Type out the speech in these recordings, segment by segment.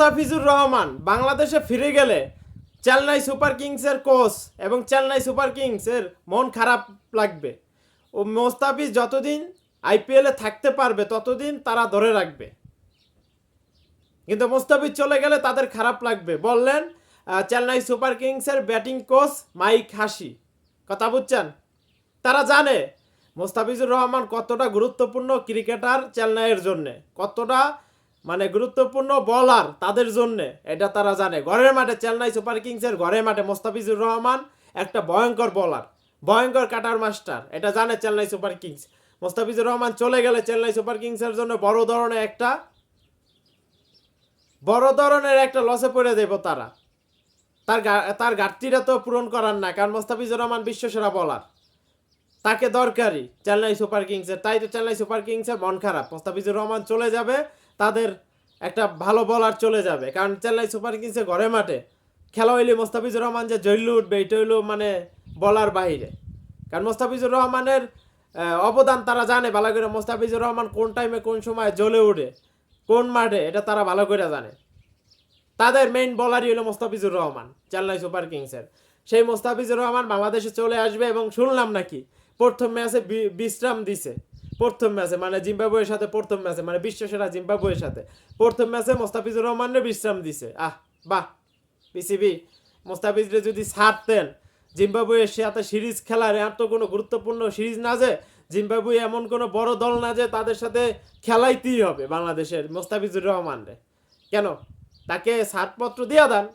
মোস্তাফিজুর রহমান, বাংলাদেশে ফিরে গেলে চেন্নাই সুপার কিংসের কোচ এবং চেন্নাই সুপার কিংসের মন খারাপ লাগবে। ও মোস্তাফিজ যতদিন আইপিএলে থাকতে পারবে, ততদিন তারা ধরে রাখবে। কিন্তু মোস্তাফিজ চলে গেলে তাদের খারাপ লাগবে। বললেন চেন্নাই সুপার কিংসের ব্যাটিং কোচ মাইক হাসি। কথা বুঝছেন? তারা জানে মোস্তাফিজুর রহমান কতটা গুরুত্বপূর্ণ ক্রিকেটার চেন্নাইয়ের জন্যে, কতটা মানে গুরুত্বপূর্ণ বলার তাদের জন্যে, এটা তারা জানে। ঘরের মাঠে চেন্নাই সুপার কিংসের ঘরের মাঠে মোস্তাফিজুর রহমান একটা ভয়ঙ্কর বলার ভয়ঙ্কর কাটার মাস্টার এটা জানে চেন্নাই সুপার কিংস। মোস্তাফিজুর রহমান চলে গেলে চেন্নাই সুপার কিংসের জন্য বড় ধরনের একটা, বড় ধরনের একটা লসে পড়ে দেব তারা। তার তার ঘাটতিটা তো পূরণ করার না, কারণ মোস্তাফিজুর রহমান বিশ্বসেরা বলার তাকে দরকারি চেন্নাই সুপার কিংসের, তাই তো চেন্নাই সুপার কিংসের মন খারাপ। মোস্তাফিজুর রহমান চলে যাবে একটা ভালো বলার চলে যাবে। কারণ চেন্নাই সুপার কিংসের ঘরে মাঠে খেলা হইলে মোস্তাফিজুর রহমান যে জৈল্লু উঠবে, এটা হইল মানে বলার বাইরে কারণ মোস্তাফিজুর রহমানের অবদান তারা জানে, ভালো করে মোস্তাফিজুর রহমান কোন টাইমে কোন সময় জ্বলে উঠে, কোন মাঠে, এটা তারা ভালো করে জানে। তাদের মেইন বলারই হলো মোস্তাফিজুর রহমান, চেন্নাই সুপার কিংসের সেই মোস্তাফিজুর রহমান বাংলাদেশে চলে আসবে এবং শুনলাম নাকি প্রথম ম্যাচে বিশ্রাম দিছে। প্রথম ম্যাচে মানে জিম্বাবুয়ের সাথে প্রথম ম্যাচে মানে বিশ্বসেরা জিম্বাবুয়ের সাথে। প্রথম ম্যাচে মোস্তাফিজুর রহমানের বিশ্রাম দিছে। আহ, বাহ, পিসিবি, মোস্তাফিজরে যদি ছাড়তেন জিম্বাবুয়ের সাথে সিরিজ খেলার এত কোনো গুরুত্বপূর্ণ সিরিজ না যে, জিম্বাবুয়ে এমন কোনো বড় দল না যে তাদের সাথে খেলাইতেই হবে বাংলাদেশের মোস্তাফিজুর রহমানরে। কেন? তাকে ছাড়পত্র দিয়া দেন।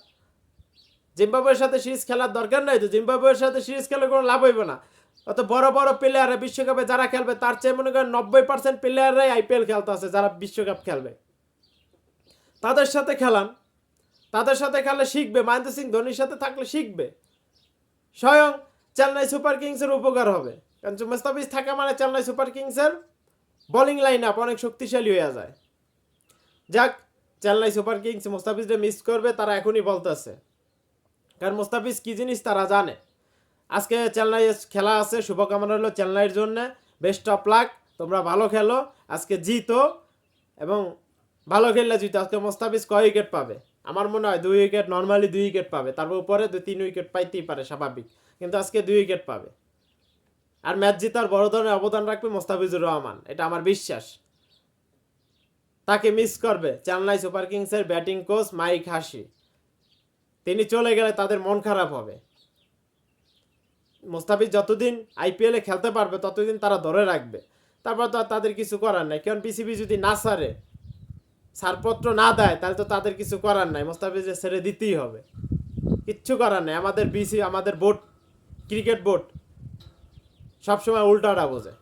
জিম্বাবুয়ের সাথে সিরিজ খেলার দরকার নাই তো, জিম্বাবুয়ের সাথে সিরিজ খেলে কোনো লাভ হইবে না। অত বড় বড় প্লেয়াররা বিশ্বকাপে যারা খেলবে, তার চেয়ে মনে করেন নব্বই পার্সেন্ট প্লেয়াররাই আইপিএল খেলতে আছে যারা বিশ্বকাপ খেলবে। তাদের সাথে খেলান তাদের সাথে খেলে শিখবে। মহেন্দ্র সিং ধোনির সাথে থাকলে শিখবে। স্বয়ং চেন্নাই সুপার কিংসের উপকার হবে। কারণ মুস্তাফিজ থাকা মানে চেন্নাই সুপার কিংসের বোলিং লাইন আপ অনেক শক্তিশালী হয়ে যায়। যাক, চেন্নাই সুপার কিংস মুস্তাফিজকে মিস করবে, তারা এখনই বলতেছে। কারণ মুস্তাফিজ কি জিনিস তারা জানে। আজকে চেন্নাই খেলা আছে, শুভকামনা হলো চেন্নাইয়ের জন্য। বেস্ট অফ লাক তোমরা ভালো খেলো, আজকে জিতো এবং ভালো খেললে জিতো। আজকে মোস্তাফিজ কয় উইকেট পাবে? আমার মনে হয় দুই উইকেট নর্মালি দুই উইকেট পাবে। তারপর উপরে দুই, তিন উইকেট পাইতেই পারে, স্বাভাবিক। কিন্তু আজকে দুই উইকেট পাবে। আর ম্যাচ জিতার বড় ধরনের অবদান রাখবে মোস্তাফিজুর রহমান। এটা আমার বিশ্বাস। তাকে মিস করবে চেন্নাই সুপার কিংসের ব্যাটিং কোচ মাইক হাসি। তিনি চলে গেলে তাদের মন খারাপ হবে। মোস্তাফিজ যতদিন আইপিএলে খেলতে পারবে, ততদিন তারা ধরে রাখবে। তারপর তো তাদের কিছু করার নাই। কারণ পিসিবি যদি না সারে ছাড়পত্র না দেয়, তাহলে তো তাদের কিছু করার নাই। মোস্তাফিজে ছেড়ে দিতেই হবে। কিচ্ছু করার নাই। আমাদের বিসি আমাদের বোর্ড ক্রিকেট বোর্ড সবসময় উল্টাটা বোঝে।